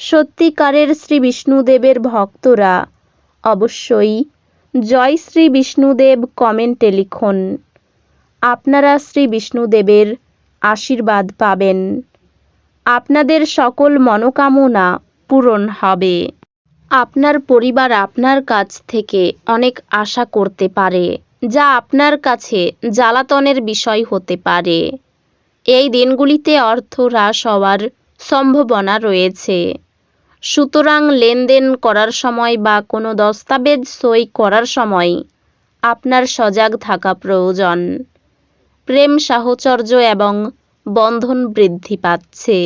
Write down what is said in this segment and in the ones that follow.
সত্যিকারের শ্রী বিষ্ণুদেবের ভক্তরা। অবশ্যই জয় শ্রী বিষ্ণুদেব কমেন্টে লিখুন, আপনারা শ্রী বিষ্ণুদেবের আশীর্বাদ পাবেন। আপনাদের সকল মনোকামনা পূরণ হবে। আপনার পরিবার আপনার কাছ থেকে অনেক আশা করতে পারে, যা আপনার কাছে জ্বালাতনের বিষয় হতে পারে। এই দিনগুলিতে অর্থ হ্রাস হওয়ার সম্ভাবনা রয়েছে। সুতরাং লেনদেন করার সময় বা কোনো দস্তাবেজ সই করার সময় আপনার সজাগ থাকা প্রয়োজন। প্রেম সাহচর্য এবং বন্ধন বৃদ্ধি পাচ্ছে।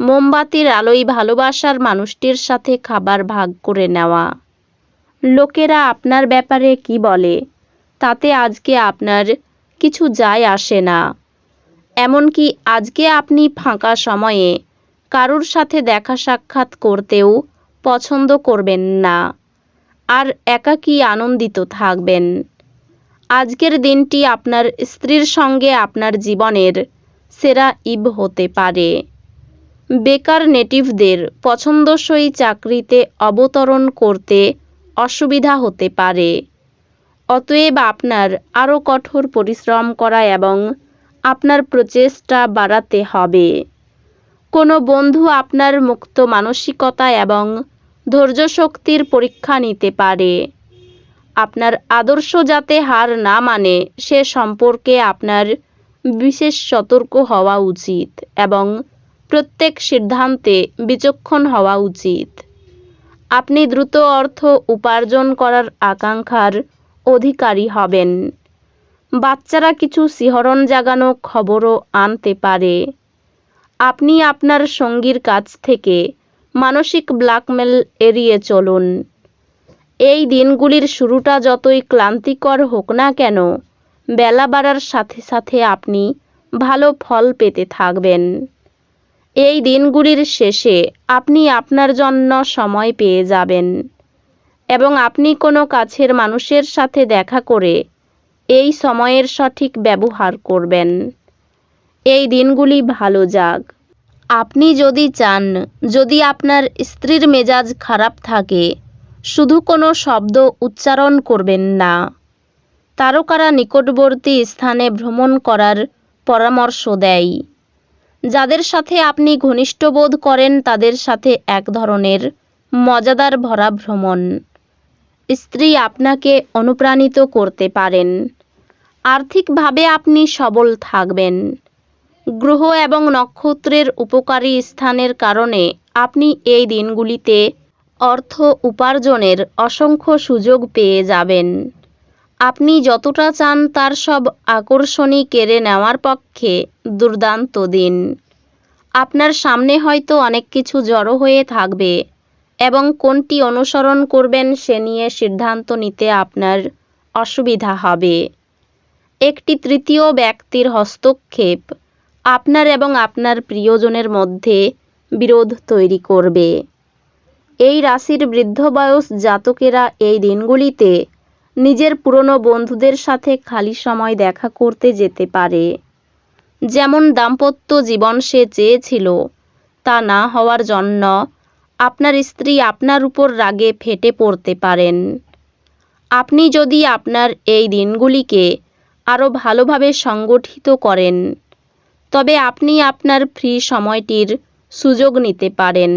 মোমবাতির আলোয় ভালোবাসার মানুষটির সাথে খাবার ভাগ করে নেওয়া। লোকেরা আপনার ব্যাপারে কি বলে, তাতে আজকে আপনার কিছু যায় আসে না। এমনকি আজকে আপনি ফাঁকা সময়ে কারুর সাথে দেখা সাক্ষাৎ করতেও পছন্দ করবেন না। আর একাকী আনন্দিত থাকবেন। আজকের দিনটি আপনার স্ত্রীর সঙ্গে আপনার জীবনের সেরা ইব হতে পারে। বেকার নেটিভদের পছন্দসই চাকরিতে অবতরণ করতে অসুবিধা হতে পারে। অতএব আপনার আরও কঠোর পরিশ্রম করা এবং আপনার প্রচেষ্টা বাড়াতে হবে। কোনো বন্ধু আপনার মুক্ত মানসিকতা এবং ধৈর্য শক্তির পরীক্ষা নিতে পারে। আপনার আদর্শ যাতে হার না মানে সে সম্পর্কে আপনার বিশেষ সতর্ক হওয়া উচিত এবং প্রত্যেক সিদ্ধান্তে বিচক্ষণ হওয়া উচিত। আপনি দ্রুত অর্থ উপার্জন করার আকাঙ্ক্ষার অধিকারী হবেন। বাচ্চারা কিছু শিহরণ জাগানো খবরও আনতে পারে। আপনি আপনার সঙ্গীর কাছ থেকে মানসিক ব্ল্যাকমেল এড়িয়ে চলুন। এই দিনগুলির শুরুটা যতই ক্লান্তিকর হোক না কেন, বেলা বাড়ার সাথে সাথে আপনি ভালো ফল পেতে থাকবেন। এই দিনগুলির শেষে আপনি আপনার জন্য সময় পেয়ে যাবেন এবং আপনি কোনো কাছের মানুষের সাথে দেখা করে এই সময়ের সঠিক ব্যবহার করবেন। এই দিনগুলি ভালো যাক। আপনি যদি চান, যদি আপনার স্ত্রীর মেজাজ খারাপ থাকে, শুধু কোনো শব্দ উচ্চারণ করবেন না। তারকারা নিকটবর্তী স্থানে ভ্রমণ করার পরামর্শ দেয়। যাদের সাথে আপনি ঘনিষ্ঠ বোধ করেন, তাদের সাথে এক ধরনের মজাদার ভরা ভ্রমণ। স্ত্রী আপনাকে অনুপ্রাণিত করতে পারেন। আর্থিকভাবে আপনি সবল থাকবেন। গ্রহ এবং নক্ষত্রের উপকারী স্থানের কারণে আপনি এই দিনগুলিতে অর্থ উপার্জনের অসংখ্য সুযোগ পেয়ে যাবেন। আপনি যতটা চান তার সব আকর্ষণই কেড়ে নেওয়ার পক্ষে দুর্দান্ত দিন। আপনার সামনে হয়তো অনেক কিছু জড়ো হয়ে থাকবে এবং কোনটি অনুসরণ করবেন সে নিয়ে সিদ্ধান্ত নিতে আপনার অসুবিধা হবে। একটি তৃতীয় ব্যক্তির হস্তক্ষেপ আপনার এবং আপনার প্রিয়জনের মধ্যে বিরোধ তৈরি করবে। এই রাশির বৃদ্ধ বয়স জাতকেরা এই দিনগুলিতে নিজের পুরনো বন্ধুদের সাথে খালি সময় দেখা করতে যেতে পারে। যেমন দাম্পত্য জীবন সে চেয়েছিল, তা না হওয়ার জন্য আপনার স্ত্রী আপনার উপর রাগে ফেটে পড়তে পারেন। আপনি যদি আপনার এই দিনগুলিকে আরও ভালোভাবে সংগঠিত করেন তবে আপনি আপনার ফ্রি সময়টির সুযোগ নিতে পারেন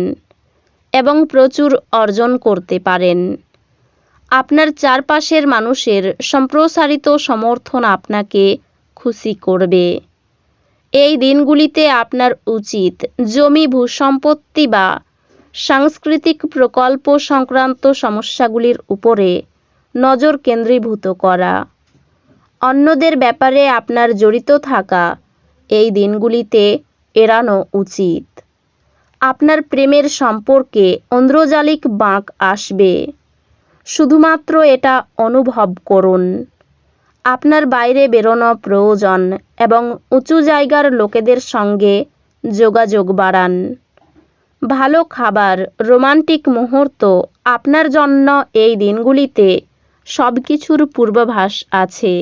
এবং প্রচুর অর্জন করতে পারেন। আপনার চারপাশের মানুষের সম্প্রসারিত সমর্থন আপনাকে খুশি করবে। এই দিনগুলিতে আপনার উচিত জমি, ভূসম্পত্তি বা সাংস্কৃতিক প্রকল্প সংক্রান্ত সমস্যাগুলির উপরে নজর কেন্দ্রীভূত করা। অন্যদের ব্যাপারে আপনার জড়িত থাকা এই দিনগুলিতে এড়ানো উচিত। আপনার প্রেমের সম্পর্কে ঐন্দ্রজালিক বাঁক আসবে। শুধুমাত্র এটা অনুভব করুন। আপনার বাইরে বেরোনো প্রয়োজন এবং উঁচু জায়গার লোকেদের সঙ্গে যোগাযোগ বাড়ান। ভালো খাবার, রোমান্টিক মুহূর্ত আপনার জন্য এই দিনগুলিতে সব কিছুর পূর্বাভাস আছে।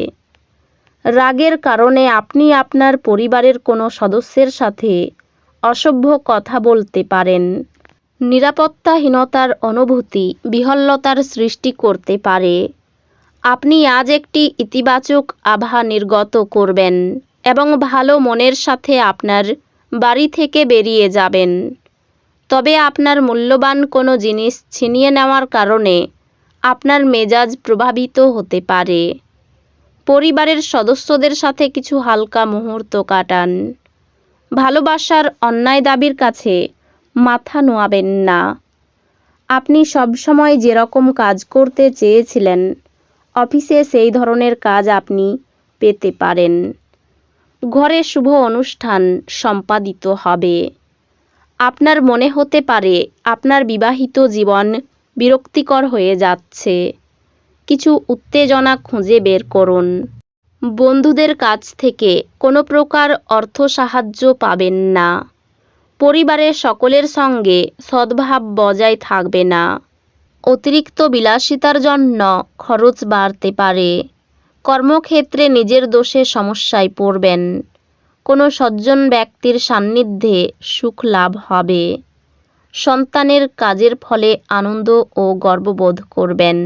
রাগের কারণে আপনি আপনার পরিবারের কোনো সদস্যের সাথে অসভ্য কথা বলতে পারেন। নিরাপত্তাহীনতার অনুভূতি বিহল্লতার সৃষ্টি করতে পারে। আপনি আজ একটি ইতিবাচক আভা নির্গত করবেন এবং ভালো মনের সাথে আপনার বাড়ি থেকে বেরিয়ে যাবেন। তবে আপনার মূল্যবান কোনো জিনিস ছিনিয়ে নেওয়ার কারণে আপনার মেজাজ প্রভাবিত হতে পারে। পরিবারের সদস্যদের সাথে কিছু হালকা মুহূর্ত কাটান। ভালোবাসার অন্যায় দাবির কাছে মাথা নোয়াবেন না। আপনি সবসময় যেরকম কাজ করতে চেয়েছিলেন, অফিসে সেই ধরনের কাজ আপনি পেতে পারেন। ঘরে শুভ অনুষ্ঠান সম্পাদিত হবে। আপনার মনে হতে পারে আপনার বিবাহিত জীবন বিরক্তিকর হয়ে যাচ্ছে। কিছু উত্তেজনা খুঁজে বের করুন। বন্ধুদের কাছ থেকে কোনো প্রকার অর্থ সাহায্য পাবেন না। পরিবারের সকলের সঙ্গে সদ্ভাব বজায় থাকবে না। অতিরিক্ত বিলাসিতার জন্য খরচ বাড়তে পারে। কর্মক্ষেত্রে নিজের দোষে সমস্যায় পড়বেন। কোনো সজ্জন ব্যক্তির সান্নিধ্যে সুখ লাভ হবে। সন্তানের কাজের ফলে আনন্দ ও গর্ববোধ করবেন।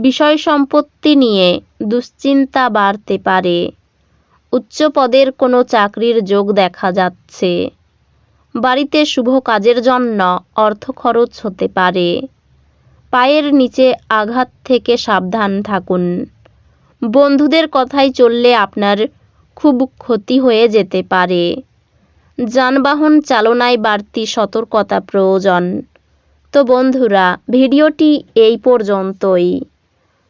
বিষয় সম্পত্তি নিয়ে দুশ্চিন্তা বাড়তে পারে। উচ্চ পদের কোনো চাকরির যোগ দেখা যাচ্ছে। বাড়িতে শুভ কাজের জন্য অর্থ খরচ হতে পারে। পায়ের নিচে আঘাত থেকে সাবধান থাকুন। বন্ধুদের কথায় চললে আপনার খুব ক্ষতি হয়ে যেতে পারে। যানবাহন চালনায় বাড়তি সতর্কতা প্রয়োজন। তো বন্ধুরা, ভিডিওটি এই পর্যন্তই।